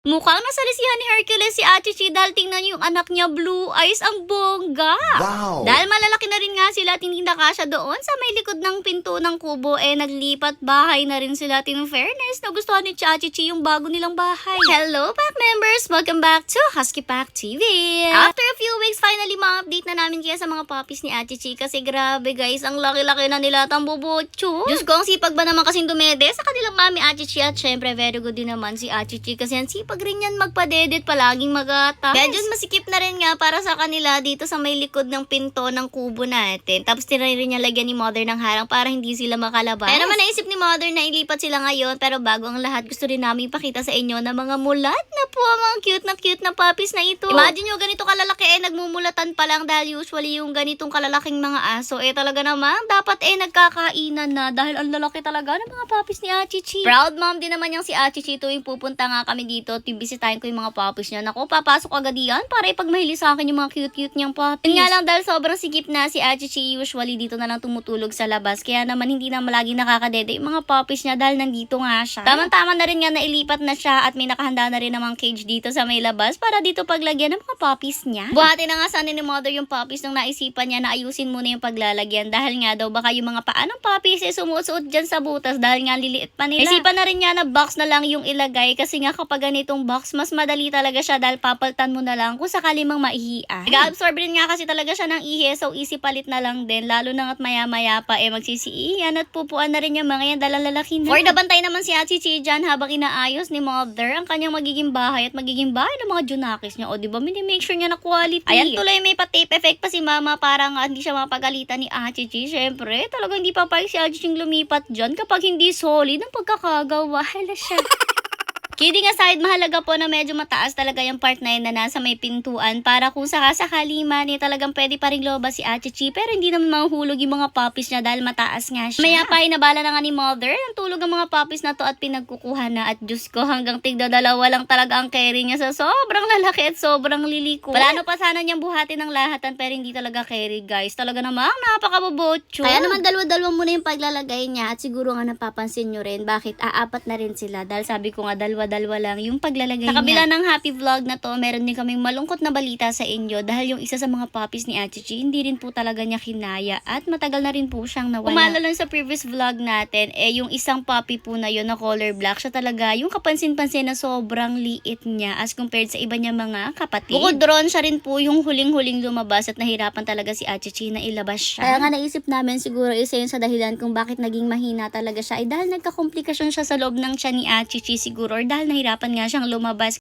Mukhang nasalisihan ni Hercules si Achichi dahil tingnan niyo yung anak niya blue eyes ang bongga. Wow! Dahil malalaki na rin nga sila at hindi nakasya doon sa may likod ng pinto ng kubo eh naglipat bahay na rin sila tin fairness nagustuhan ni Chachichi yung bago nilang bahay. Hello pack members! Welcome back to Husky Pack TV! After a few weeks, finally ma-update na namin kaya sa mga puppies ni Achichi kasi grabe guys, ang laki-laki na nila at ang bubotso. Diyos ko, ang sipag ba naman kasing dumede sa kanilang mami Achichi at syempre very good din naman si Achichi kasi ang sipag rin yan magpadedet palaging magatas. Kaya masikip na rin nga para sa kanila dito sa may likod ng pinto ng kubo natin. Tapos tinry rin niya lagyan ni mother ng harang para hindi sila makalabas. Kaya naman naisip ni mother na ilipat sila ngayon pero bago ang lahat gusto rin namin ipakita sa inyo na mga mulat na po ang mga cute na cute na puppies na ito. Imagine nyo ganito kalalaki eh nagmumulatan pa lang dahil usually yung ganitong kalalaking mga aso eh talaga naman dapat eh nagkakainan na dahil ang lalaki talaga ng mga puppies ni Achichi. Proud mom din naman yung si Achichi tuwing pupunta nga kami dito at bibisitahin ko yung mga puppies niya. Naku, papasok agad yan para ipagmahili sa akin yung mga cute-cute niyang puppies. Yun nga lang dahil sobrang sikip na si Achichi usually dito na lang tumutulog sa labas kaya naman hindi na malagi nakakadede yung mga puppies niya dahil nandito nga siya. Tama-tama na rin nga nailipat na siya at may nakahanda na rin namang cage dito sa may labas para dito paglagyan ng mga puppies niya. Buhati na nga sana ni mother yung puppies nung naisipan niya na ayusin muna yung paglalagyan dahil nga daw baka yung mga paa ng puppies eh sumusuot dyan sa butas dahil nga liliit pa nila. Isipan na rin niya na box na lang yung ilagay kasi nga kapag ganitong box mas madali talaga siya dahil papaltan mo na lang kung sakali mang maihian. Nag-absorb rin nga kasi talaga siya ng ihi so easy palit na lang din lalo na at maya maya pa eh magsisiiyan at pupuan na rin yung mga yan dahil lalaki na. For the bantay naman si Achichi dyan habang inaayos ni mother ang kanyang magiging bahay at magiging bahay ng mga junakis niya. O di ba mini-make sure niya na quality. Ayan tuloy may pa-tape effect pa si mama para nga hindi siya mapagalitan ni Achichi. Syempre talagang hindi papayag si Achichi lumipat dyan kapag hindi solid ang pagkakagawa. Hala siya. Kidding aside, mahalaga po na medyo mataas talaga yung part na yun na nasa may pintuan para kung sakasakali man eh, talagang pwede pa rin loba si Achichi pero hindi naman mahuhulog yung mga puppies niya dahil mataas nga siya. Maya pa inabala na nga ni mother ang tulog ng mga puppies na to at pinagkukuha na at Diyos ko hanggang tigda dalawa lang talaga ang carry niya sa sobrang lalaki at sobrang liliko. Plano pa sana niyang buhatin ng lahatan pero hindi talaga carry guys. Talaga namang napakabobotso. Kaya naman dalawa-dalawa muna yung paglalagay niya at siguro nga napapansin nyo rin bakit aapat na rin sila dahil sabi ko nga dalawa-dalawa lang yung paglalagay niya. Sa kabila ng happy vlog na to, meron din kaming malungkot na balita sa inyo dahil yung isa sa mga puppies ni Achichi, hindi rin po talaga niya kinaya at matagal na rin po siyang nawala. Kumala lang sa previous vlog natin, eh yung isang puppy po na yun na color black, siya talaga yung kapansin-pansin na sobrang liit niya as compared sa iba niya mga kapatid. Bukod doon, siya rin po yung huling-huling lumabas at nahirapan talaga si Achichi na ilabas siya. Kaya nga naisip namin siguro isa yun sa dahilan kung bakit naging mahina talaga siya ay dahil nagkakomplikasyon siya sa loob ng tiyan ni Achichi siguro or dahil nahirapan nga siyang lumabas